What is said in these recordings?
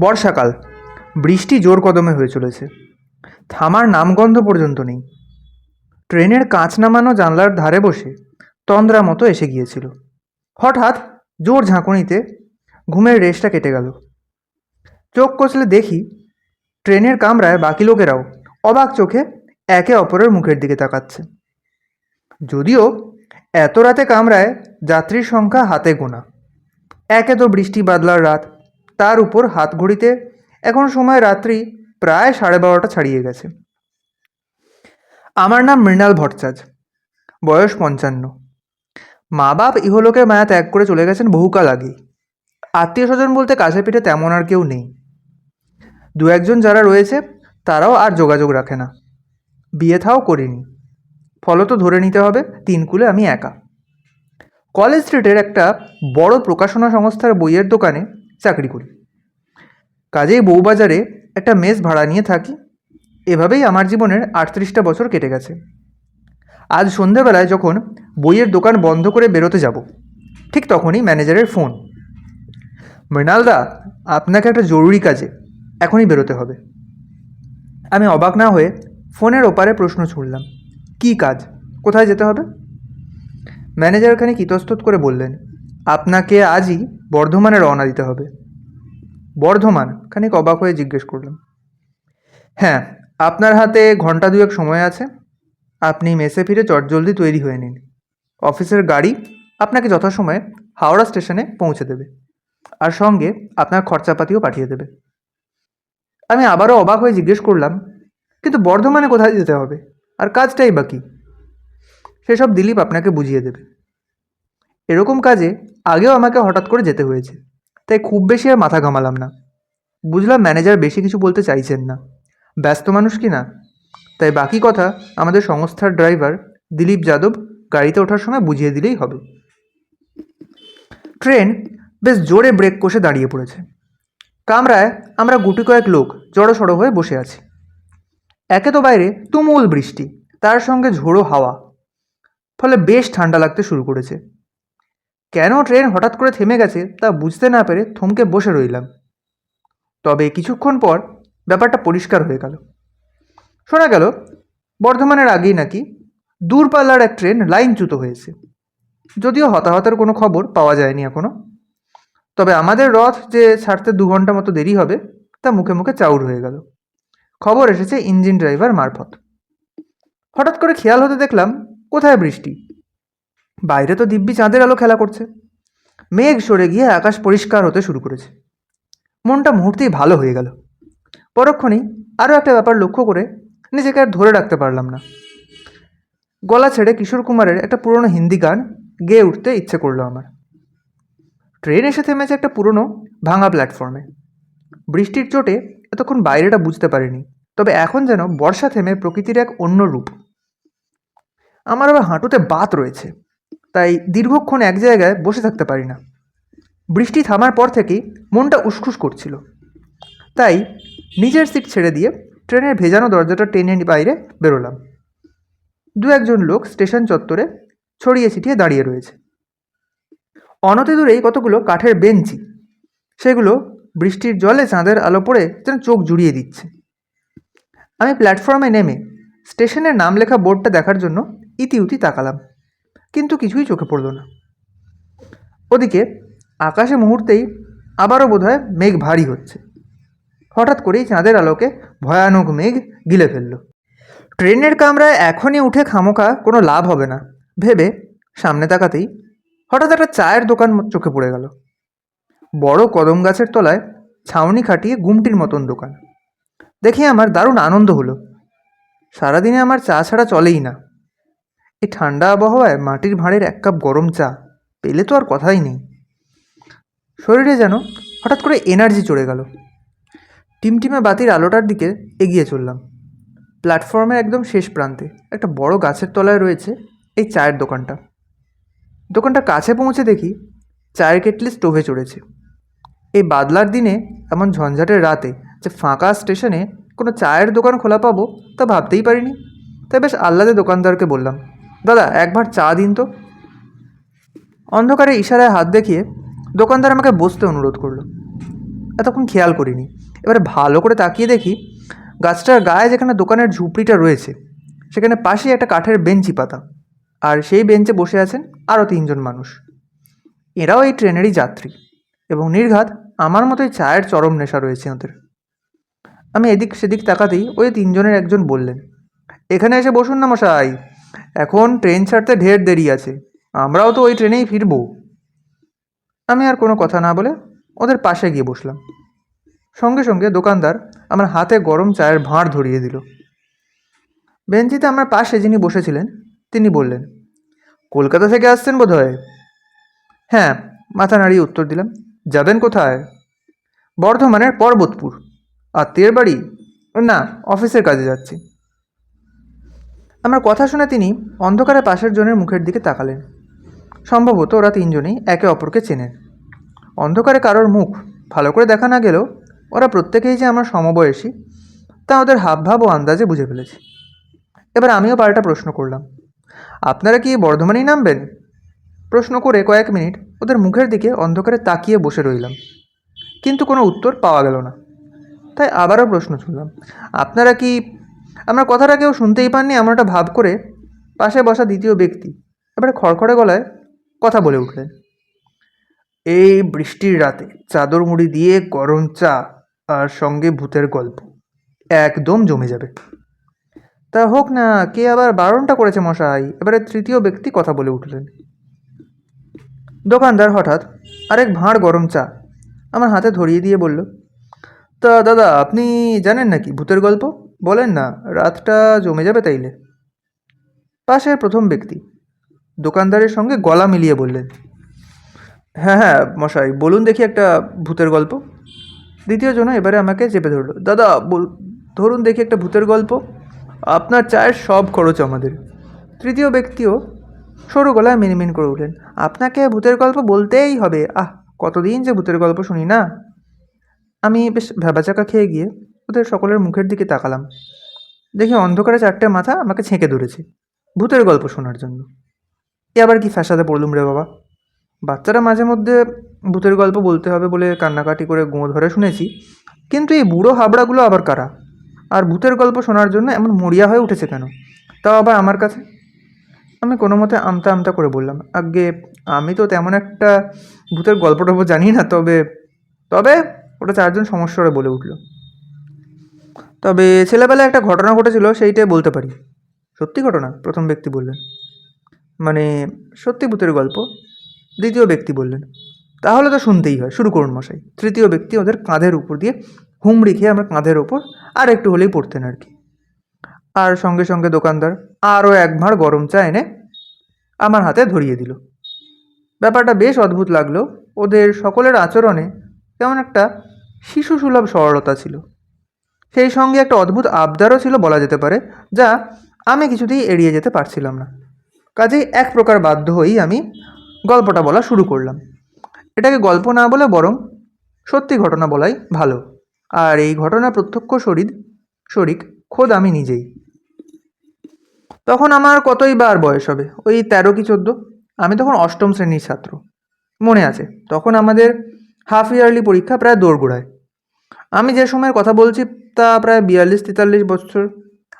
বর্ষাকাল। বৃষ্টি জোর কদমে হয়ে চলেছে। থামার নামগন্ধ পর্যন্ত নেই। ট্রেনের কাঁচ নামানো জানলার ধারে বসে তন্দ্রা মতো এসে গিয়েছিল। হঠাৎ জোর ঝাঁকুনিতে ঘুমের রেশটা কেটে গেল। চোখ কষলে দেখি ট্রেনের কামরায় বাকি লোকেরাও অবাক চোখে একে অপরের মুখের দিকে তাকাচ্ছে। যদিও এত রাতে কামরায় যাত্রীর সংখ্যা হাতে গোনা। একে তো বৃষ্টি বাদলার রাত তার উপর হাত ঘড়িতে। এখন সময় রাত্রি, প্রায় সাড়ে বারোটা ছাড়িয়ে গেছে। আমার নাম মৃণাল ভট্টাচার্য, বয়স পঞ্চান্ন। মা বাপ ইহলোকে মায়া ত্যাগ করে চলে গেছেন বহুকাল আগেই। আত্মীয় স্বজন বলতে কাছে পিঠে তেমন আর কেউ নেই। দু একজন যারা রয়েছে, তারাও আর যোগাযোগ রাখে না। বিয়ে থাও করিনি। ফলত ধরে নিতে হবে, তিন কুলে আমি একা। কলেজ স্ট্রিটের একটা বড় প্রকাশনা সংস্থার বইয়ের দোকানে চাকরি করি। কাজেই বউবাজারে একটা মেস ভাড়া নিয়ে থাকি। এভাবেই আমার জীবনের আটত্রিশটা বছর কেটে গেছে। আজ সন্ধেবেলায় যখন বইয়ের দোকান বন্ধ করে বেরোতে যাব, ঠিক তখনই ম্যানেজারের ফোন। মৃণালদা আপনাকে একটা জরুরি কাজে, এখনই বেরোতে হবে। আমি অবাক না হয়ে ফোনের ওপারে প্রশ্ন ছুড়লাম, কী কাজ? কোথায় যেতে হবে? ম্যানেজার খানিক ইতস্তত করে বললেন, আপনাকে আজই বর্ধমানে রওনা দিতে হবে। বর্ধমান, খানিক অবাক হয়ে জিজ্ঞেস করলাম। হ্যাঁ আপনার হাতে ঘণ্টা দুয়েক সময় আছে। আপনি মেসে ফিরে চটজলদি তৈরি হয়ে নিন। অফিসের গাড়ি আপনাকে যথাসময়ে হাওড়া স্টেশনে পৌঁছে দেবে। আর সঙ্গে আপনার খরচাপাতিও পাঠিয়ে দেবে। আমি আবারও অবাক হয়ে জিজ্ঞেস করলাম, কিন্তু বর্ধমানে কোথায় যেতে হবে? আর কাজটাই বাকি সেসব দিলীপ আপনাকে বুঝিয়ে দেবে। এরকম কাজে আগেও আমাকে হঠাৎ করে যেতে হয়েছে। তাই খুব বেশি আর মাথা ঘামালাম না। বুঝলাম ম্যানেজার বেশি কিছু বলতে চাইছেন না। ব্যস্ত মানুষ কি না? তাই বাকি কথা আমাদের সংস্থার ড্রাইভার দিলীপ যাদব গাড়িতে ওঠার সময় বুঝিয়ে দিলেই হবে। ট্রেন বেশ জোরে ব্রেক কষে দাঁড়িয়ে পড়েছে। কামরায় আমরা গুটি কয়েক লোক জড়সড়ো হয়ে বসে আছি। একে তো বাইরে তুমুল বৃষ্টি, তার সঙ্গে ঝোড়ো হাওয়া। ফলে বেশ ঠান্ডা লাগতে শুরু করেছে। কেন ট্রেন হঠাৎ করে থেমে গেছে তা বুঝতে না পেরে থমকে বসে রইলাম। তবে কিছুক্ষণ পর ব্যাপারটা পরিষ্কার হয়ে গেল। শোনা গেল, বর্ধমানের আগেই নাকি দূরপাল্লার এক ট্রেন লাইনচ্যুত হয়েছে। যদিও হতাহতের কোনো খবর পাওয়া যায়নি এখনও তবে আমাদের রথ যে ছাড়তে দু ঘণ্টা মতো দেরি হবে, তা মুখে মুখে চাউর হয়ে গেল। খবর এসেছে ইঞ্জিন ড্রাইভার মারফত। হঠাৎ করে খেয়াল হতে দেখলাম, কোথায় বৃষ্টি? বাইরে তো দিব্যি চাঁদের আলো খেলা করছে। মেঘ সরে গিয়ে আকাশ পরিষ্কার হতে শুরু করেছে। মনটা মুহূর্তেই ভালো হয়ে গেল। পরক্ষণেই আরও একটা ব্যাপার লক্ষ্য করে নিজেকে আর ধরে রাখতে পারলাম না। গলা ছেড়ে কিশোর কুমারের একটা পুরনো হিন্দি গান গেয়ে উঠতে ইচ্ছে করল আমার। ট্রেন এসে থেমেছে একটা পুরনো ভাঙা প্ল্যাটফর্মে বৃষ্টির চোটে এতক্ষণ বাইরেটা বুঝতে পারিনি, তবে এখন যেন বর্ষা থেমে প্রকৃতির এক অন্য রূপ। আমার আবার হাঁটুতে বাত রয়েছে। তাই দীর্ঘক্ষণ এক জায়গায় বসে থাকতে পারি না। বৃষ্টি থামার পর থেকেই মনটা উসখুস করছিল। তাই নিজের সিট ছেড়ে দিয়ে ট্রেনের ভেজানো দরজাটা টেনে বাইরে বেরোলাম। দু একজন লোক স্টেশন চত্বরে ছড়িয়ে ছিটিয়ে দাঁড়িয়ে রয়েছে। অনতি দূরেই কতগুলো কাঠের বেঞ্চি, সেগুলো বৃষ্টির জলে চাঁদের আলো পড়ে যেন চোখ জুড়িয়ে দিচ্ছে। আমি প্ল্যাটফর্মে নেমে স্টেশনের নাম লেখা বোর্ডটা দেখার জন্য ইতিউতি তাকালাম। কিন্তু কিছুই চোখে পড়ল না। ওদিকে আকাশে মুহূর্তেই আবারও বোধহয় মেঘ ভারী হচ্ছে। হঠাৎ করেই চাঁদের আলোকে ভয়ানক মেঘ গিলে ফেলল। ট্রেনের কামরায় এখনই উঠে খামোকা কোনো লাভ হবে না। ভেবে সামনে তাকাতেই হঠাৎ একটা চায়ের দোকান চোখে পড়ে গেল। বড় কদম গাছের তলায় ছাউনি খাটিয়ে গুমটির মতন দোকান। দেখে আমার দারুণ আনন্দ হলো। সারাদিনে আমার চা ছাড়া চলেই না। এই ঠান্ডা আবহাওয়ায় মাটির ভাঁড়ের এক কাপ গরম চা পেলে তো আর কথাই নেই। শরীরে যেন হঠাৎ করে এনার্জি চড়ে গেল। টিমটিমে বাতির আলোটার দিকে এগিয়ে চললাম। প্ল্যাটফর্মের একদম শেষ প্রান্তে একটা বড় গাছের তলায় রয়েছে এই চায়ের দোকানটা। দোকানটা কাছে পৌঁছে দেখি চায়ের কেটলি স্টোভে চড়েছে। এই বাদলার দিনে এমন ঝঞ্ঝাটের রাতে যে ফাঁকা স্টেশনে কোনো চায়ের দোকান খোলা পাবো তা ভাবতেই পারিনি। তাই বেশ আহ্লাদে দোকানদারকে বললাম দাদা, একবার চা দিন তো। অন্ধকারে ইশারায় হাত দেখিয়ে দোকানদার আমাকে বসতে অনুরোধ করল। এতক্ষণ খেয়াল করিনি। এবারে ভালো করে তাকিয়ে দেখি গাছটার গায়ে যেখানে দোকানের ঝুপড়িটা রয়েছে, সেখানে পাশেই একটা কাঠের বেঞ্চি পাতা। আর সেই বেঞ্চে বসে আছেন আরও তিনজন মানুষ। এরাও এই ট্রেনেরই যাত্রী এবং নির্ঘাত আমার মতোই চায়ের চরম নেশা রয়েছে ওদের। আমি এদিক সেদিক তাকাতেই ওই তিনজনের একজন বললেন, এখানে এসে বসুন না মশাই। এখন ট্রেন ছাড়তে ঢের দেরি আছে। আমরাও তো ওই ট্রেনেই ফিরবো। আমি আর কোনো কথা না বলে ওদের পাশে গিয়ে বসলাম। সঙ্গে সঙ্গে দোকানদার আমার হাতে গরম চায়ের ভাঁড় ধরিয়ে দিল। বেঞ্চিতে আমার পাশে যিনি বসেছিলেন, তিনি বললেন, কলকাতা থেকে আসছেন বোধ হয় হ্যাঁ মাথা নাড়িয়ে উত্তর দিলাম, যাবেন কোথায়? বর্ধমানের পর্বতপুর, আত্মীয়ের বাড়ি? না, অফিসের কাজে যাচ্ছি। আমার কথা শুনে তিনি অন্ধকারে পাশের জনের মুখের দিকে তাকালেন। সম্ভবত ওরা তিনজনেই একে অপরকে চেনেন। অন্ধকারে কারোর মুখ ভালো করে দেখা না গেলেও ওরা প্রত্যেকেই যে আমার সমবয়সী, তা ওদের হাবভাব ও আন্দাজে বুঝে ফেলেছি। এবার আমিও পাল্টা প্রশ্ন করলাম, আপনারা কি বর্ধমানেই নামবেন? প্রশ্ন করে কয়েক মিনিট ওদের মুখের দিকে অন্ধকারে তাকিয়ে বসে রইলাম। কিন্তু কোনো উত্তর পাওয়া গেল না। তাই আবারও প্রশ্ন ছুড়লাম, আপনারা কি আমার কথাটা কেউ শুনতেই পাননি, এমন একটা ভাব করে পাশে বসা দ্বিতীয় ব্যক্তি এবারে খড়খড়ে গলায় কথা বলে উঠলেন। এই বৃষ্টির রাতে চাদর মুড়ি দিয়ে গরম চা আর সঙ্গে ভূতের গল্প, একদম জমে যাবে। তা হোক না, কে আবার বারণটা করেছে মশাই? এবারে তৃতীয় ব্যক্তি কথা বলে উঠলেন। দোকানদার হঠাৎ আরেক ভাঁড় গরম চা আমার হাতে ধরিয়ে দিয়ে বলল, তা দাদা, আপনি জানেন নাকি ভূতের গল্প? বলেন না, রাতটা জমে যাবে তাইলে। পাশের প্রথম ব্যক্তি। দোকানদারের সঙ্গে গলা মিলিয়ে বললেন হ্যাঁ হ্যাঁ মশাই, বলুন দেখি একটা ভূতের গল্প। দ্বিতীয় জন এবারে আমাকে চেপে ধরলো, দাদা ধরুন দেখি একটা ভূতের গল্প। আপনার চায়ের সব খরচ আমাদের। তৃতীয় ব্যক্তিও সরু গলায় মিনমিন করে উঠলেন, আপনাকে ভূতের গল্প বলতেই হবে। আহ, কতদিন যে ভূতের গল্প শুনি না? আমি বেশ ভ্যাবাচাকা খেয়ে গিয়ে ওদের সকলের মুখের দিকে তাকালাম। দেখি অন্ধকারে চারটে মাথা আমাকে ছেঁকে ধরেছে, ভূতের গল্প শোনার জন্য। এ আবার কি ফ্যাসাদে পড়লুম রে বাবা? বাচ্চারা মাঝে মধ্যে ভূতের গল্প বলতে হবে বলে কান্নাকাটি করে গোঁ ধরে শুনেছি, কিন্তু এই বুড়ো হাবড়াগুলো আবার কারা? আর ভূতের গল্প শোনার জন্য এমন মরিয়া হয়ে উঠেছে কেন? তাও আবার আমার কাছে? আমি কোনো মতে আমতা আমতা করে বললাম, আগে আমি তো তেমন একটা ভূতের গল্প টল্প জানি না, তবে তবে ওটা চারজন সমস্যারে বলে উঠল। তবে ছেলেবেলায় একটা ঘটনা ঘটেছিল, সেইটাই বলতে পারি। সত্যি ঘটনা? প্রথম ব্যক্তি বললেন। মানে সত্যি ভূতের গল্প, দ্বিতীয় ব্যক্তি বললেন। তাহলে তো শুনতেই হয়, শুরু করুন মশাই। তৃতীয় ব্যক্তি ওদের কাঁধের উপর দিয়ে হুমড়ি খেয়ে আমরা কাঁধের ওপর আর একটু হলেই পড়তেন আর কি। আর সঙ্গে সঙ্গে দোকানদার আরও এক গরম চা এনে আমার হাতে ধরিয়ে দিল। ব্যাপারটা বেশ অদ্ভুত লাগল। ওদের সকলের আচরণে কেমন একটা শিশুসুলভ সরলতা ছিল। সেই সঙ্গে একটা অদ্ভুত আবদারও ছিল বলা যেতে পারে, যা আমি কিছুতেই এড়িয়ে যেতে পারছিলাম না। কাজেই এক প্রকার বাধ্য হয়েই আমি গল্পটা বলা শুরু করলাম। এটাকে গল্প না বলে বরং সত্যি ঘটনা বলাই ভালো। আর এই ঘটনা প্রত্যক্ষ শরীর, শরিক, খোদ আমি নিজেই। তখন আমার কতই বার বয়স হবে? ওই তেরো কি চোদ্দ? আমি তখন অষ্টম শ্রেণির ছাত্র। মনে আছে, তখন আমাদের হাফ ইয়ারলি পরীক্ষা প্রায় দোরগোড়ায়। আমি যে সময়ের কথা বলছি তা প্রায় বিয়াল্লিশ, তেতাল্লিশ বছর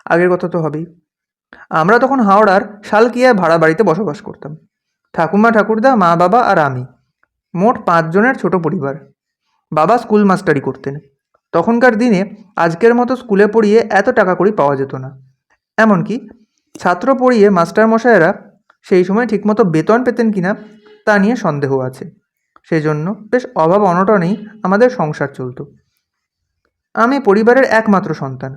আগের কথা তো হবেই। আমরা তখন হাওড়ার শালকিয়ায় ভাড়া বাড়িতে বসবাস করতাম। ঠাকুমা, ঠাকুরদা, মা, বাবা আর আমি। মোট পাঁচজনের ছোট পরিবার। বাবা স্কুল মাস্টারি করতেন। তখনকার দিনে আজকের মতো স্কুলে পড়িয়ে এত টাকা করি পাওয়া যেত না। এমনকি ছাত্র পড়িয়ে মাস্টার মশাইয়েরা সেই সময় ঠিকমতো বেতন পেতেন কিনা তা নিয়ে সন্দেহ আছে। সেই জন্য বেশ অভাব অনটনেই আমাদের সংসার চলতো। আমি পরিবারের একমাত্র সন্তান।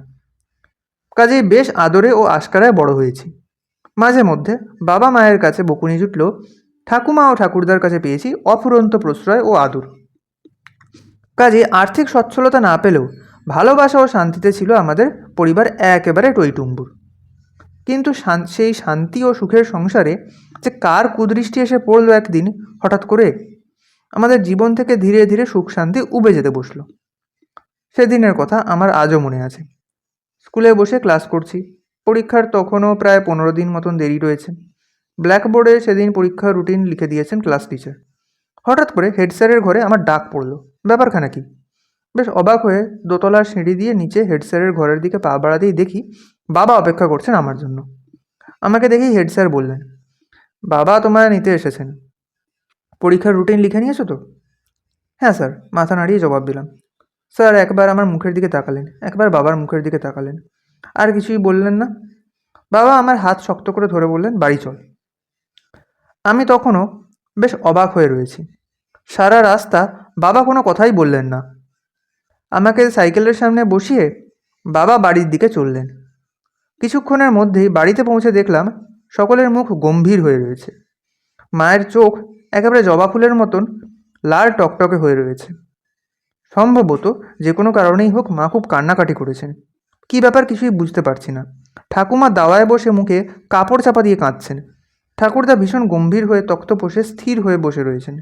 কাজেই বেশ আদরে ও আশকারায় বড় হয়েছি। মাঝে মধ্যে বাবা মায়ের কাছে বকুনি জুটল, ঠাকুমা ও ঠাকুরদার কাছে পেয়েছি অফুরন্ত প্রশ্রয় ও আদর। কাজে আর্থিক সচ্ছলতা না পেলেও ভালোবাসা ও শান্তিতে ছিল আমাদের পরিবার একেবারে টইটুম্বুর। কিন্তু সেই শান্তি ও সুখের সংসারে যে কার কুদৃষ্টি এসে পড়ল একদিন, হঠাৎ করে আমাদের জীবন থেকে ধীরে ধীরে সুখ শান্তি উবে যেতে বসল। সেদিনের কথা আমার আজও মনে আছে। স্কুলে বসে ক্লাস করছি। পরীক্ষার তখনও প্রায় পনেরো দিন মতন দেরি রয়েছে। ব্ল্যাকবোর্ডে সেদিন পরীক্ষার রুটিন লিখে দিয়েছেন ক্লাস টিচার। হঠাৎ করে হেড স্যারের ঘরে আমার ডাক পড়ল। ব্যাপারখানা কি? বেশ অবাক হয়ে দোতলার সিঁড়ি দিয়ে নিচে হেড স্যারের ঘরের দিকে পা বাড়াতেই দেখি বাবা অপেক্ষা করছেন আমার জন্য। আমাকে দেখেই হেড স্যার বললেন, বাবা তোমায় নিতে এসেছেন। পরীক্ষার রুটিন লিখে নিয়েছো তো? হ্যাঁ স্যার, মাথা নাড়িয়ে জবাব দিলাম। স্যার, একবার আমার মুখের দিকে তাকালেন, একবার বাবার মুখের দিকে তাকালেন। আর কিছুই বললেন না। বাবা আমার হাত শক্ত করে ধরে বললেন, বাড়ি চল। আমি তখনও বেশ অবাক হয়ে রয়েছি। সারা রাস্তা বাবা কোনো কথাই বললেন না। আমাকে সাইকেলের সামনে বসিয়ে বাবা বাড়ির দিকে চললেন। কিছুক্ষণের মধ্যেই বাড়িতে পৌঁছে দেখলাম সকলের মুখ গম্ভীর হয়ে রয়েছে। মায়ের চোখ একেবারে জবা ফুলের মতন, লাল টকটকে হয়ে রয়েছে। সম্ভবত যে কোনো কারণেই হোক মা খুব কান্নাকাটি করেছেন। কী ব্যাপার কিছুই বুঝতে পারছি না। ঠাকুমা দাওয়ায় বসে মুখে কাপড় চাপা দিয়ে কাঁদছেন। ঠাকুরদা ভীষণ গম্ভীর হয়ে তক্তপোষে স্থির হয়ে বসে রয়েছেন।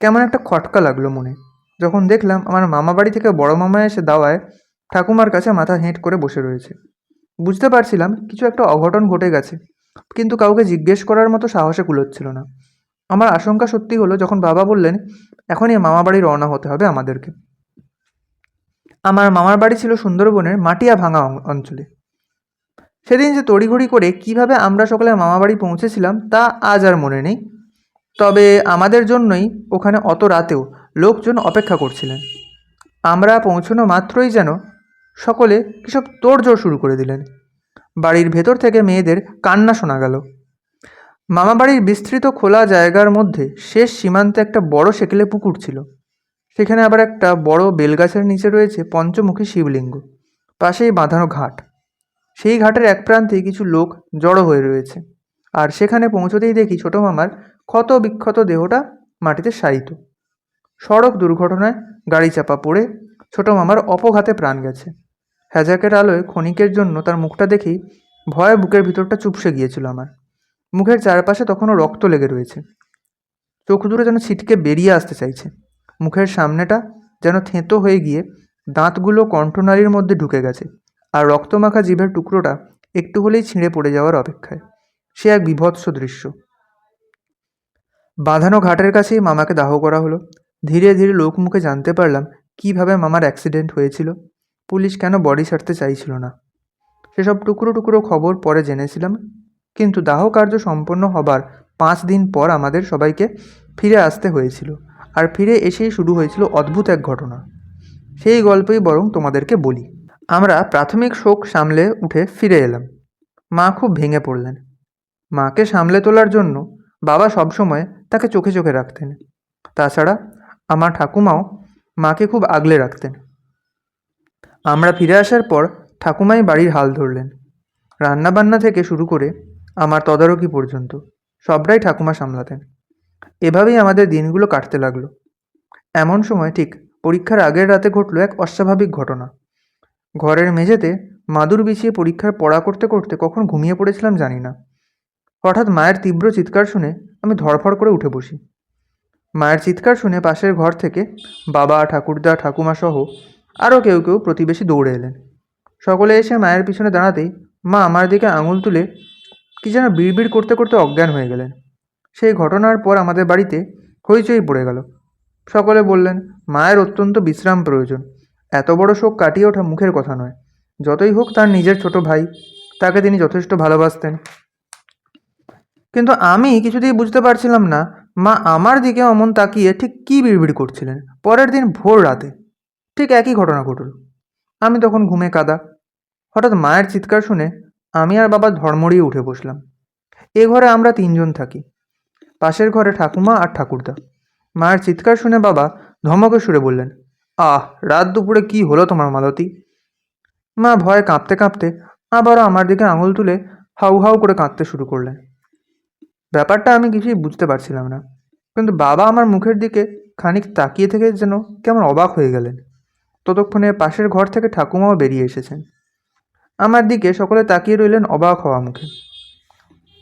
কেমন একটা খটকা লাগল মনে। যখন দেখলাম আমার মামা বাড়ি থেকে বড় মামা এসে দাওয়ায় ঠাকুমার কাছে মাথা হেঁট করে বসে রয়েছে। বুঝতে পারছিলাম কিছু একটা অঘটন ঘটে গেছে, কিন্তু কাউকে জিজ্ঞেস করার মতো সাহসে কুলোচ্ছিল না। আমার আশঙ্কা সত্যি হলো যখন বাবা বললেন, এখনই মামা বাড়ি রওনা হতে হবে আমাদেরকে। আমার মামার বাড়ি ছিল সুন্দরবনের মাটিয়া ভাঙা অঞ্চলে। সেদিন যে তড়িঘড়ি করে কীভাবে আমরা সকলে মামা বাড়ি পৌঁছেছিলাম, তা আজ আর মনে নেই। তবে আমাদের জন্যই ওখানে অত রাতেও লোকজন অপেক্ষা করছিলেন। আমরা পৌঁছানো মাত্রই যেন সকলে কিসব তোড়জোড় শুরু করে দিলেন। বাড়ির ভেতর থেকে মেয়েদের কান্না শোনা গেল। মামাবাড়ির বিস্তৃত খোলা জায়গার মধ্যে শেষ সীমান্তে একটা বড় সেকেলে পুকুর ছিল। সেখানে আবার একটা বড় বেলগাছের নিচে রয়েছে পঞ্চমুখী শিবলিঙ্গ। পাশেই বাঁধানো ঘাট। সেই ঘাটের এক প্রান্তেই কিছু লোক জড়ো হয়ে রয়েছে। আর সেখানে পৌঁছতেই দেখি ছোটো মামার ক্ষত বিক্ষত দেহটা মাটিতে শায়িত। সড়ক দুর্ঘটনায় গাড়ি চাপা পড়ে ছোটো মামার অপঘাতে প্রাণ গেছে। হ্যাজাকের আলোয় ক্ষণিকের জন্য তার মুখটা দেখেই ভয়ে বুকের ভিতরটা চুপসে গিয়েছিল আমার। মুখের চারপাশে তখনও রক্ত লেগে রয়েছে। চোখ দূরে যেন ছিটকে বেরিয়ে আসতে চাইছে। মুখের সামনেটা যেন থেঁতো হয়ে গিয়ে দাঁতগুলো কণ্ঠনালীর মধ্যে ঢুকে গেছে আর রক্তমাখা জিভের টুকরোটা একটু হলেই ছিঁড়ে পড়ে যাওয়ার অপেক্ষায়। সে এক বিভৎস দৃশ্য। বাঁধানো ঘাটের কাছেই মামাকে দাহ করা হলো। ধীরে ধীরে লোকমুখে জানতে পারলাম কীভাবে মামার অ্যাক্সিডেন্ট হয়েছিল। পুলিশ কেন বডি ছাড়তে চাইছিল না? সেসব টুকরো টুকরো খবর পরে জেনেছিলাম। কিন্তু দাহ কার্য সম্পন্ন হবার পাঁচ দিন পর আমাদের সবাইকে ফিরে আসতে হয়েছিল। আর ফিরে এসেই শুরু হয়েছিল অদ্ভুত এক ঘটনা। সেই গল্পই বরং তোমাদেরকে বলি। আমরা প্রাথমিক শোক সামলে উঠে ফিরে এলাম। মা খুব ভেঙে পড়লেন। মাকে সামলে তোলার জন্য বাবা সবসময় তাকে চোখে চোখে রাখতেন। তাছাড়া আমার ঠাকুমাও মাকে খুব আগলে রাখতেন। আমরা ফিরে আসার পর ঠাকুমাই বাড়ির হাল ধরলেন। রান্নাবান্না থেকে শুরু করে আমার তদারকি পর্যন্ত। সবটাই ঠাকুমা সামলাতেন। এভাবেই আমাদের দিনগুলো কাটতে লাগল। এমন সময় ঠিক পরীক্ষার আগের রাতে ঘটলো এক অস্বাভাবিক ঘটনা। ঘরের মেঝেতে মাদুর বিছিয়ে পরীক্ষার পড়া করতে করতে কখন ঘুমিয়ে পড়েছিলাম জানি না। হঠাৎ মায়ের তীব্র চিৎকার শুনে আমি ধড়ফড় করে উঠে বসি। মায়ের চিৎকার শুনে পাশের ঘর থেকে বাবা, ঠাকুরদা, ঠাকুমা সহ আরও কেউ কেউ প্রতিবেশী দৌড়ে এলেন। সকলে এসে মায়ের পিছনে দাঁড়াতেই মা আমার দিকে আঙুল তুলে কি যেন বিড়বিড় করতে করতে অজ্ঞান হয়ে গেলেন। সেই ঘটনার পর আমাদের বাড়িতে হইচই পড়ে গেল। সকলে বললেন, মায়ের অত্যন্ত বিশ্রাম প্রয়োজন। এত বড় শোক কাটিয়ে ওঠা মুখের কথা নয়। যতই হোক তার নিজের ছোট ভাই, তাকে তিনি যথেষ্ট ভালোবাসতেন। কিন্তু আমি কিছুতেই বুঝতে পারছিলাম না, মা আমার দিকে অমন তাকিয়ে ঠিক কী বিড়বিড় করছিলেন। পরের দিন ভোর রাতে ঠিক একই ঘটনা ঘটল। আমি তখন ঘুমে কাদা। হঠাৎ মায়ের চিৎকার শুনে আমি আর বাবা ধর্মড়িয়ে উঠে বসলাম। এ ঘরে আমরা তিনজন থাকি। পাশের ঘরে ঠাকুমা আর ঠাকুরদা। মায়ের চিৎকার শুনে বাবা ধমকে সুরে বললেন, আহ, রাত দুপুরে কি হলো তোমার মালতী? মা ভয়ে কাঁপতে কাঁপতে আবারও আমার দিকে আঙুল তুলে হাউ হাউ করে কাঁদতে শুরু করলেন। ব্যাপারটা আমি কিছুই বুঝতে পারছিলাম না, কিন্তু বাবা আমার মুখের দিকে খানিক তাকিয়ে থেকে যেন কেমন অবাক হয়ে গেলেন। ততক্ষণে পাশের ঘর থেকে ঠাকুমাও বেরিয়ে এসেছেন। আমার দিকে সকলে তাকিয়ে রইলেন অবাক হওয়া মুখে।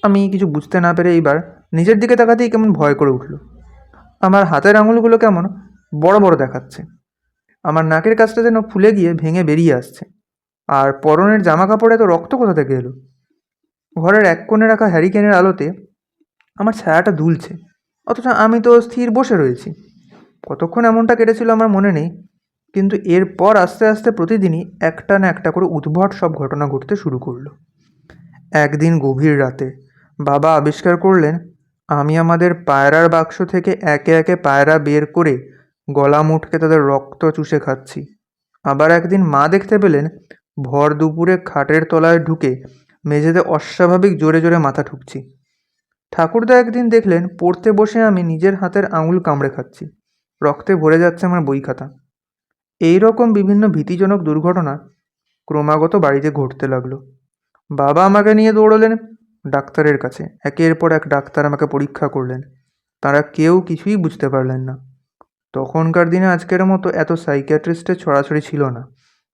আমি কিছু বুঝতে না পেরে এইবার নিজের দিকে তাকাতেই কেমন ভয় করে উঠল। আমার হাতের আঙুলগুলো কেমন বড় বড় দেখাচ্ছে। আমার নাকের কাছটা যেন ফুলে গিয়ে ভেঙে বেরিয়ে আসছে। আর পরনের জামা কাপড়ে তো রক্ত কোথা থেকে এলো? ঘরের এক কোণে রাখা হ্যারিকেনের আলোতে আমার ছায়াটা দুলছে। অথচ আমি তো স্থির বসে রয়েছি। কতক্ষণ এমনটা কেটেছিল আমার মনে নেই। কিন্তু এরপর আস্তে আস্তে প্রতিদিনই একটা না একটা করে উদ্ভট সব ঘটনা ঘটতে শুরু করল। একদিন গভীর রাতে বাবা আবিষ্কার করলেন, আমি আমাদের পায়রার বাক্স থেকে একে একে পায়রা বের করে গলা মুটকে তাদের রক্ত চুষে খাচ্ছি। আবার একদিন মা দেখতে পেলেন, ভর দুপুরে খাটের তলায় ঢুকে মেঝেতে অস্বাভাবিক জোরে জোরে মাথা ঠুকছি। ঠাকুরদা একদিন দেখলেন, পড়তে বসে আমি নিজের হাতের আঙুল কামড়ে খাচ্ছি। রক্তে ভরে যাচ্ছে আমার বই খাতা। এই রকম বিভিন্ন ভীতিজনক দুর্ঘটনা ক্রমাগত বাড়িতে ঘটতে লাগল। বাবা আমাকে নিয়ে দৌড়লেন ডাক্তারের কাছে। একের পর এক ডাক্তার আমাকে পরীক্ষা করলেন। তারা কেউ কিছুই বুঝতে পারলেন না। তখনকার দিনে আজকের মতো এত সাইকিয়াট্রিস্টের ছড়াছড়ি ছিল না।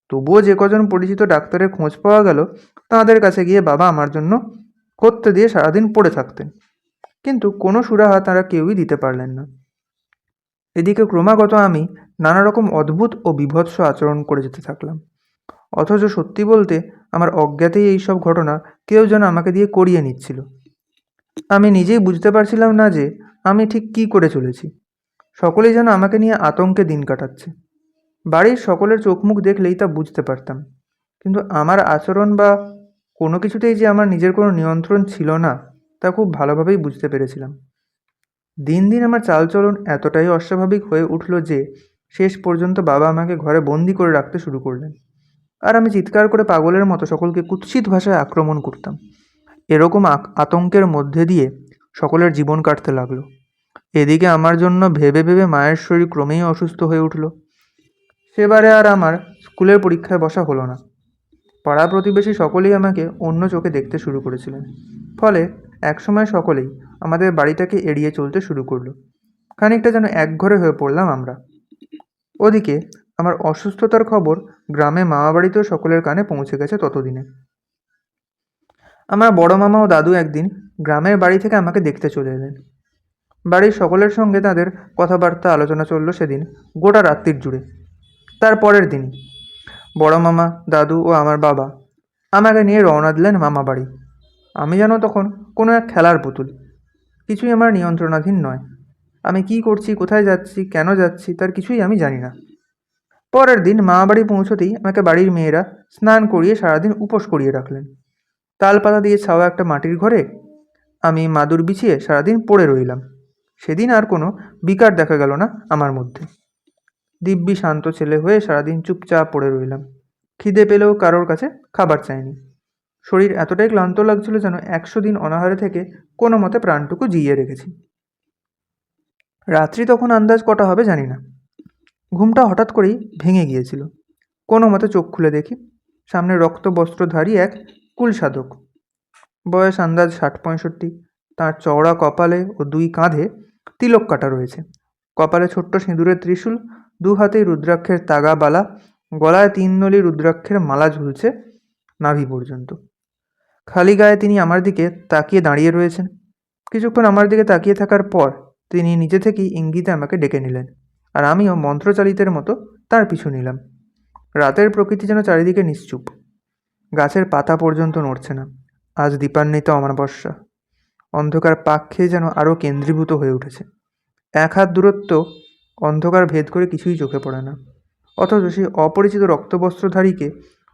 তবুও যে কজন পরিচিত ডাক্তারের খোঁজ পাওয়া গেল, তাদের কাছে গিয়ে বাবা আমার জন্য করতে দিয়ে সারাদিন পড়ে থাকতেন। কিন্তু কোনো সুরাহা তারা কেউই দিতে পারলেন না। এদিকে ক্রমাগত আমি নানা রকম অদ্ভুত ও বিভৎস আচরণ করে যেতে থাকলাম। অথচ সত্যি বলতে, আমার অজ্ঞাতেই এই সব ঘটনা কেউ যেন আমাকে দিয়ে করিয়ে নিচ্ছিল। আমি নিজেই বুঝতে পারছিলাম না যে, আমি ঠিক কী করে চলেছি। সকলেই যেন আমাকে নিয়ে আতঙ্কে দিন কাটাচ্ছে। বাড়ির সকলের চোখ মুখ দেখলেই তা বুঝতে পারতাম। কিন্তু আমার আচরণ বা কোনো কিছুতেই যে আমার নিজের কোনো নিয়ন্ত্রণ ছিল না, তা খুব ভালোভাবেই বুঝতে পেরেছিলাম। দিন দিন আমার চালচলন এতটাই অস্বাভাবিক হয়ে উঠল যে শেষ পর্যন্ত বাবা আমাকে ঘরে বন্দি করে রাখতে শুরু করলেন। আর আমি চিৎকার করে পাগলের মতো সকলকে কুৎসিত ভাষায় আক্রমণ করতাম। এরকম আতঙ্কের মধ্যে দিয়ে সকলের জীবন কাটতে লাগল। এদিকে আমার জন্য ভেবে ভেবে মায়ের শরীর ক্রমেই অসুস্থ হয়ে উঠল। সেবারে আর আমার স্কুলের পরীক্ষায় বসা হলো না। পাড়া প্রতিবেশী সকলেই আমাকে অন্য চোখে দেখতে শুরু করেছিলেন। ফলে একসময় সকলেই আমাদের বাড়িটাকে এড়িয়ে চলতে শুরু করল। খানিকটা যেন একঘরে হয়ে পড়লাম আমরা। ওদিকে, আমার অসুস্থতার খবর গ্রামে মামাবাড়িতেও সকলের কানে পৌঁছে গেছে ততদিনে। আমার বড় মামা ও দাদু একদিন গ্রামের বাড়ি থেকে আমাকে দেখতে চলে এলেন। বাড়ির সকলের সঙ্গে তাদের কথাবার্তা, আলোচনা চলল সেদিন গোটা রাত্রির জুড়ে। তার পরের দিনই বড় মামা, দাদু ও আমার বাবা আমাকে নিয়ে রওনা দিলেন মামা বাড়ি আমি যেন তখন কোনো এক খেলার পুতুল, কিছুই আমার নিয়ন্ত্রণাধীন নয়। আমি কি করছি, কোথায় যাচ্ছি, কেন যাচ্ছি, তার কিছুই আমি জানি না। পরের দিন মামা বাড়ি পৌঁছতেই আমাকে বাড়ির মেয়েরা স্নান করিয়ে সারাদিন উপোস করিয়ে রাখলেন। তালপাতা দিয়ে ছাওয়া একটা মাটির ঘরে আমি মাদুর বিছিয়ে সারাদিন পড়ে রইলাম। সেদিন আর কোনো বিকার দেখা গেল না আমার মধ্যে। দিব্যি শান্ত ছেলে হয়ে সারাদিন চুপচাপ পড়ে রইলাম। খিদে পেলেও কারোর কাছে খাবার চাইনি। শরীর এতটাই ক্লান্ত লাগছিল যেন একশো দিন অনাহারে থেকে কোনো মতে প্রাণটুকু জিইয়ে রেখেছি। রাত্রি তখন আন্দাজ কটা হবে জানি না। ঘুমটা হঠাৎ করেই ভেঙে গিয়েছিল। কোনো মতে চোখ খুলে দেখি, সামনে রক্ত বস্ত্রধারী এক কুল সাধক বয়স আন্দাজ ষাট পঁয়ষট্টি। তাঁর চওড়া কপালে ও দুই কাঁধে তিলক কাটা রয়েছে। কপালে ছোট্ট সিঁদুরের ত্রিশূল, দু হাতেই রুদ্রাক্ষের তাগা বালা, গলায় তিন নলি রুদ্রাক্ষের মালা ঝুলছে নাভি পর্যন্ত। খালি গায়ে তিনি আমার দিকে তাকিয়ে দাঁড়িয়ে রয়েছেন। কিছুক্ষণ আমার দিকে তাকিয়ে থাকার পর তিনি নিজে থেকেই ইঙ্গিতে আমাকে ডেকে নিলেন আর আমিও মন্ত্রচালিতের মতো তার পিছু নিলাম। রাতের প্রকৃতি যেন চারিদিকে নিশ্চুপ। গাছের পাতা পর্যন্ত নড়ছে না। আজ দীপান্বিত অমাবস্যা। অন্ধকার পাক খেয়ে যেন আরও কেন্দ্রীভূত হয়ে উঠেছে। এক হাত দূরত্ব অন্ধকার ভেদ করে কিছুই চোখে পড়ে না। অথচ সেই অপরিচিত রক্তবস্ত্রধারীকে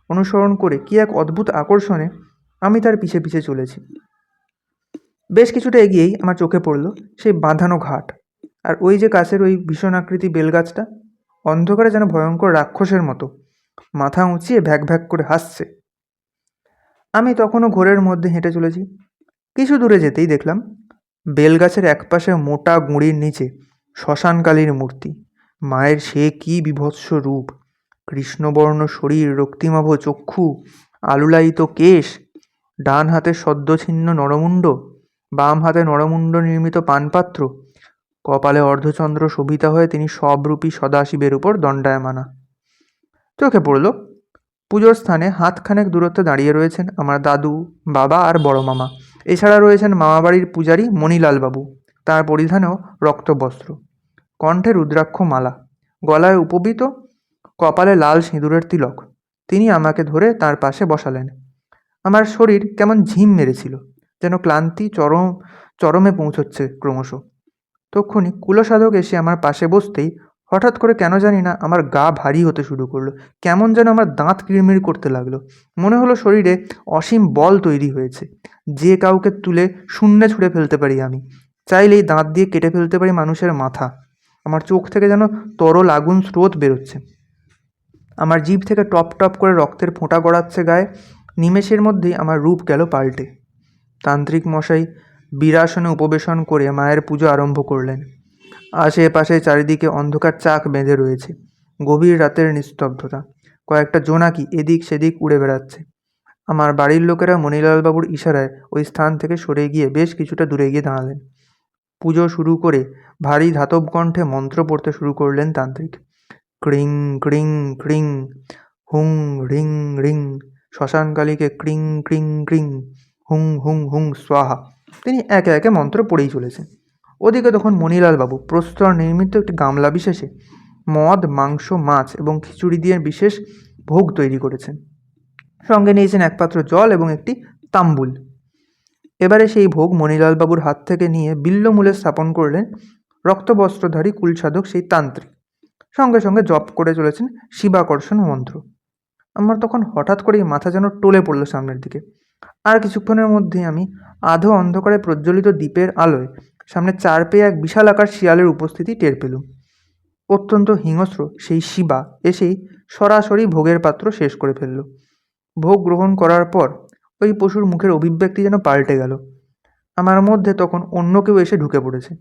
অনুসরণ করে কি এক অদ্ভুত আকর্ষণে আমি তার পিছে পিছে চলেছি। বেশ কিছুটা এগিয়েই আমার চোখে পড়ল সেই বাঁধানো ঘাট। আর ওই যে কাছের ওই ভীষণ আকৃতি বেলগাছটা, অন্ধকারে যেন ভয়ঙ্কর রাক্ষসের মতো, মাথা উঁচিয়ে ভ্যাক ভ্যাক করে হাসছে। আমি তখনও ঘোরের মধ্যে হেঁটে চলেছি। কিছু দূরে যেতেই দেখলাম, বেলগাছের একপাশে মোটা গুঁড়ির নিচে শ্মশানকালীর মূর্তি। মায়ের সে কী বিভৎস রূপ! কৃষ্ণবর্ণ শরীর, রক্তিমাভ চক্ষু, আলুলায়িত কেশ ডান হাতে সদ্যছিন্ন নরমুণ্ড বাম হাতে নরমুণ্ড নির্মিত পানপাত্র। কপালে অর্ধচন্দ্র শোভিতা হয়ে তিনি সবরূপী সদাশিবের উপর দণ্ডায়মানা। চোখে পড়ল, পুজোর স্থানে হাতখানেক দূরত্বে দাঁড়িয়ে রয়েছেন আমার দাদু, বাবা আর বড় মামা। এছাড়া রয়েছেন মামাবাড়ির পূজারী মণিলাল বাবু। তার পরিধানেও রক্তবস্ত্র। কণ্ঠে রুদ্রাক্ষ মালা। গলায় উপবিত, কপালে লাল সিঁদুরের তিলক। তিনি আমাকে ধরে তার পাশে বসালেন। আমার শরীর কেমন ঝিম মেরেছিল। যেন ক্লান্তি চরম, চরমে পৌঁছচ্ছে ক্রমশ। তক্ষুনি কুলসাধক এসে আমার পাশে বসতেই হঠাৎ করে কেন জানি না আমার গা ভারী হতে শুরু করল। কেমন যেন আমার দাঁত কিড়মিড় করতে লাগল। মনে হলো শরীরে অসীম বল তৈরি হয়েছে। যে কাউকে তুলে শূন্যে ছুঁড়ে ফেলতে পারি আমি। চাইলেই দাঁত দিয়ে কেটে ফেলতে পারি মানুষের মাথা। আমার চোখ থেকে যেন তরল আগুন স্রোত বেরোচ্ছে। আমার জিভ থেকে টপ টপ করে রক্তের ফোঁটা গড়াচ্ছে গায়ে। নিমেষের মধ্যেই আমার রূপ গেল পাল্টে। তান্ত্রিক মশাই বীরাসনে উপবেশন করে মায়ের পুজো আরম্ভ করলেন। আশেপাশে চারিদিকে অন্ধকার চাক বেঁধে রয়েছে। গভীর রাতের নিস্তব্ধতা। কয়েকটা জোনাকি এদিক সেদিক উড়ে বেড়াচ্ছে। আমার বাড়ির লোকেরা মণিলালবাবুর ইশারায় ওই স্থান থেকে সরে গিয়ে বেশ কিছুটা দূরে গিয়ে দাঁড়ালেন। পুজো শুরু করে ভারী ধাতব কণ্ঠে মন্ত্র পড়তে শুরু করলেন তান্ত্রিক। ক্রিং ক্রিং ক্রিং, হুং, রিং রিং, শ্মশানকালীকে ক্রিং ক্রিং ক্রিং হুং হুং হুং, স্বাহা। তিনি একে একে মন্ত্র পড়েই চলেছেন। ওদিকে তখন মণিলালবাবু প্রস্তর নির্মিত একটি গামলা বিশেষে মদ, মাংস, মাছ এবং খিচুড়ি দিয়ে বিশেষ ভোগ তৈরি করেছেন। সঙ্গে নিয়েছেন এক পাত্র জল এবং একটি তাম্বুল। এবারে সেই ভোগ মণিলালবাবুর হাত থেকে নিয়ে বিল্লমূলে স্থাপন করলেন রক্তবস্ত্রধারী কুলসাধক সেই তান্ত্রিক। সঙ্গে সঙ্গে জপ করে চলেছেন শিবাকর্ষণ মন্ত্র। আমার তখন হঠাৎ করেই মাথা যেন টলে পড়ল সামনের দিকে। আর কিছুক্ষণের মধ্যেই আমি আধো অন্ধকারে প্রজ্বলিত দ্বীপের আলোয় সামনে চার পেয়ে এক বিশাল আকার শিয়ালের উপস্থিতি টের পেলুম। অত্যন্ত হিংস্র সেই শিবা এসেই সরাসরি ভোগের পাত্র শেষ করে ফেলল। ভোগ গ্রহণ করার পর ওই পশুর মুখের অভিব্যক্তি যেন পাল্টে গেল। আমার মধ্যে তখন অন্য কেউ এসে ঢুকে পড়েছে।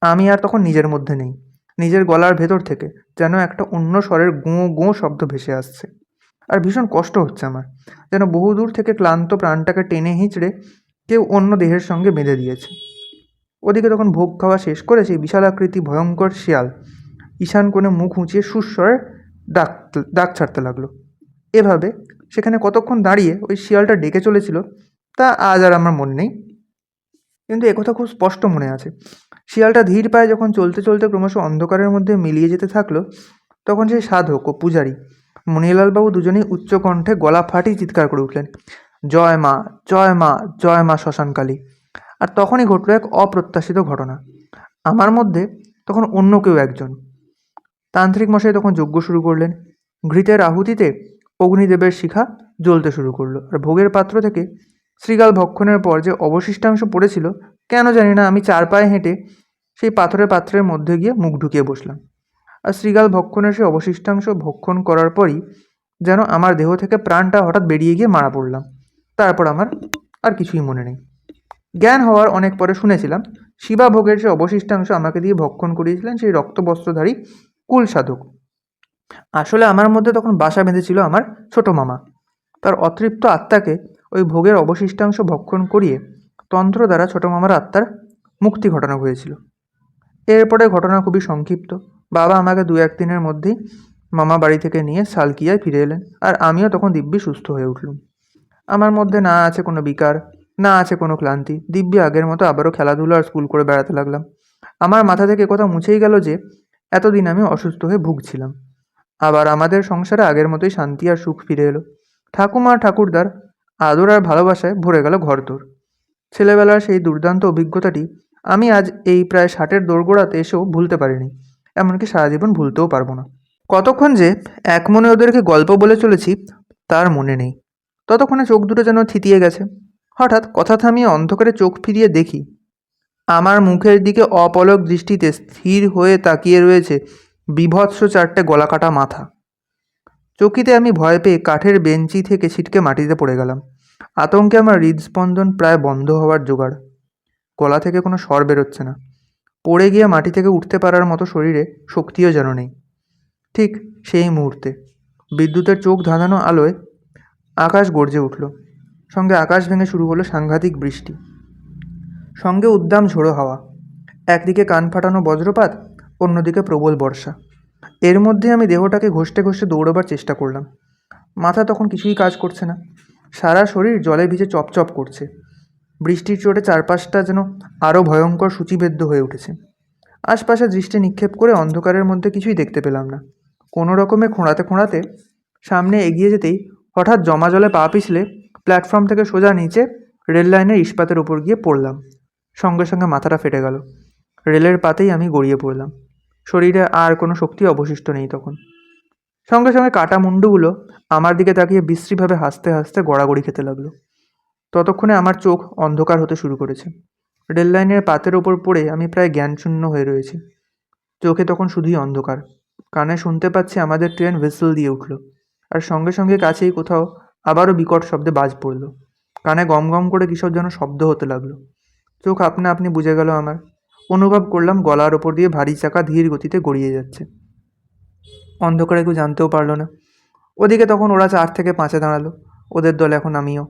আমি আর তখন নিজের মধ্যে নেই। নিজের গলার ভেতর থেকে যেন একটা অন্য স্বরের গোঁ গোঁ শব্দ ভেসে আসছে। আর ভীষণ কষ্ট হচ্ছে আমার। যেন বহুদূর থেকে ক্লান্ত প্রাণটাকে টেনে হিঁচড়ে কেউ অন্য দেহের সঙ্গে বেঁধে দিয়েছে। ওদিকে তখন ভোগ খাওয়া শেষ করে সেই বিশালাকৃতি ভয়ঙ্কর শিয়াল ঈশান কোণে মুখ উঁচিয়ে সুস্বরে ডাক ডাক ছাড়তে লাগল। এভাবে সেখানে কতক্ষণ দাঁড়িয়ে ওই শিয়ালটা ডেকে চলেছিল, তা আজ আর আমার মনে নেই। কিন্তু একথা খুব স্পষ্ট মনে আছে। শিয়ালটা ধীর পায়ে যখন চলতে চলতে ক্রমশ অন্ধকারের মধ্যে মিলিয়ে যেতে থাকল, তখন সেই সাধক ও পূজারী। মণিলালবাবু দুজনেই উচ্চ কণ্ঠে গলা ফাটিয়ে চিৎকার করে উঠলেন। জয় মা জয় মা জয় মা শ্মশানকালী আর তখনই ঘটল এক অপ্রত্যাশিত ঘটনা। আমার মধ্যে তখন অন্য কেউ একজন। তান্ত্রিক মশাই তখন যজ্ঞ শুরু করলেন। ঘৃতের আহুতিতে অগ্নিদেবের শিখা জ্বলতে শুরু করল। আর ভোগের পাত্র থেকে শ্রীগাল ভক্ষণের পর যে অবশিষ্টাংশ পড়েছিল, কেন জানি না, আমি চার পায়ে হেঁটে সেই পাথরের পাত্রের মধ্যে গিয়ে মুখ ঢুকিয়ে বসলাম। আর শ্রীগাল ভক্ষণের সে অবশিষ্টাংশ ভক্ষণ করার পরই যেন আমার দেহ থেকে প্রাণটা হঠাৎ বেরিয়ে গিয়ে মারা পড়লাম। তারপর আমার আর কিছুই মনে নেই। জ্ঞান হওয়ার অনেক পরে শুনেছিলাম, শিবা ভোগের সে অবশিষ্টাংশ আমাকে দিয়ে ভক্ষণ করিয়েছিলেন সেই রক্তবস্ত্রধারী কুল সাধক আসলে আমার মধ্যে তখন বাসা বেঁধেছিল আমার ছোট মামা। তার অতৃপ্ত আত্মাকে ওই ভোগের অবশিষ্টাংশ ভক্ষণ করিয়ে তন্ত্র দ্বারা ছোট মামার আত্মার মুক্তি ঘটানো হয়েছিল। এরপরে ঘটনা খুবই সংক্ষিপ্ত। বাবা আমাকে দু এক দিনের মধ্যেই মামা বাড়ি থেকে নিয়ে সালকিয়ায় ফিরে এলেন। আর আমিও তখন দিব্যি সুস্থ হয়ে উঠলুম। আমার মধ্যে না আছে কোনো বিকার, না আছে কোনো ক্লান্তি। দিব্যি আগের মতো আবারও খেলাধুলো আর স্কুল করে বেড়াতে লাগলাম। আমার মাথা থেকে কথা মুছেই গেল যে, এতদিন আমি অসুস্থ হয়ে ভুগছিলাম। আবার আমাদের সংসারে আগের মতোই শান্তি আর সুখ ফিরে এলো। ঠাকুমা ঠাকুরদার আদর আর ভালোবাসায় ভরে গেল ঘরদোর। ছেলেবেলার সেই দুর্দান্ত অভিজ্ঞতাটি আমি আজ এই প্রায় ষাটের দোরগোড়াতে এসেও ভুলতে পারিনি। এমনকি সারা জীবন ভুলতেও পারব না। কতক্ষণ যে এক মনে ওদেরকে গল্প বলে চলেছি, তার মনে নেই। ততক্ষণে চোখ দুটো যেন থিতিয়ে গেছে। হঠাৎ কথা থামিয়ে অন্ধকারে চোখ ফিরিয়ে দেখি, আমার মুখের দিকে অপলক দৃষ্টিতে স্থির হয়ে তাকিয়ে রয়েছে বিভৎস চারটে গলাকাটা মাথা। চকিতে আমি ভয় পেয়ে কাঠের বেঞ্চি থেকে ছিটকে মাটিতে পড়ে গেলাম। আতঙ্কে আমার হৃদস্পন্দন প্রায় বন্ধ হওয়ার জোগাড়। গলা থেকে কোনো স্বর বেরোচ্ছে না। পড়ে গিয়ে মাটি থেকে উঠতে পারার মতো শরীরে শক্তিও যেন নেই। ঠিক সেই মুহূর্তে বিদ্যুতের চোখ ধাঁধানো আলোয় আকাশ গর্জে উঠল। সঙ্গে আকাশ ভেঙে শুরু হলো সাংঘাতিক বৃষ্টি। সঙ্গে উদ্দাম ঝোড়ো হাওয়া। একদিকে কান ফাটানো বজ্রপাত, অন্যদিকে প্রবল বর্ষা। এর মধ্যে আমি দেহটাকে ঘষতে ঘষতে দৌড়বার চেষ্টা করলাম। মাথা তখন কিছুই কাজ করছে না। সারা শরীর জলে ভিজে চপচপ করছে। বৃষ্টির চোটে চারপাশটা যেন আরও ভয়ঙ্কর সূচিবেদ্য হয়ে উঠেছে। আশপাশে দৃষ্টি নিক্ষেপ করে অন্ধকারের মধ্যে কিছুই দেখতে পেলাম না। কোনো রকমে খোঁড়াতে খোঁড়াতে সামনে এগিয়ে যেতেই হঠাৎ জমা জলে পা পিছলে প্ল্যাটফর্ম থেকে সোজা নিচে রেল লাইনের ইস্পাতের উপর গিয়ে পড়লাম। সঙ্গে সঙ্গে মাথাটা ফেটে গেল। রেলের পাতেই আমি গড়িয়ে পড়লাম। শরীরে আর কোনো শক্তি অবশিষ্ট নেই তখন। সঙ্গে সঙ্গে কাটা মুন্ডুগুলো আমার দিকে তাকিয়ে বিশ্রীভাবে হাসতে হাসতে গড়াগড়ি খেতে লাগল। ততক্ষণে আমার চোখ অন্ধকার হতে শুরু করেছে। রেল লাইনের পাতের ওপর পড়ে আমি প্রায় জ্ঞানশূন্য হয়ে রয়েছি। চোখে তখন শুধুই অন্ধকার। কানে শুনতে পাচ্ছি আমাদের ট্রেন হুইসেল দিয়ে উঠল আর সঙ্গে সঙ্গে কাছেই কোথাও আবারও বিকট শব্দে বাজ পড়ল। কানে গম গম করে কিসব যেন শব্দ হতে লাগল। চোখ আপনা আপনি বুঝে গেল আমার। অনুভব করলাম গলার ওপর দিয়ে ভারী চাকা ধীর গতিতে গড়িয়ে যাচ্ছে। অন্ধকারে কেউ জানতেও পারল না। ওদিকে তখন ওরা চার থেকে পাঁচে দাঁড়াল। ওদের দলে এখন আমিও।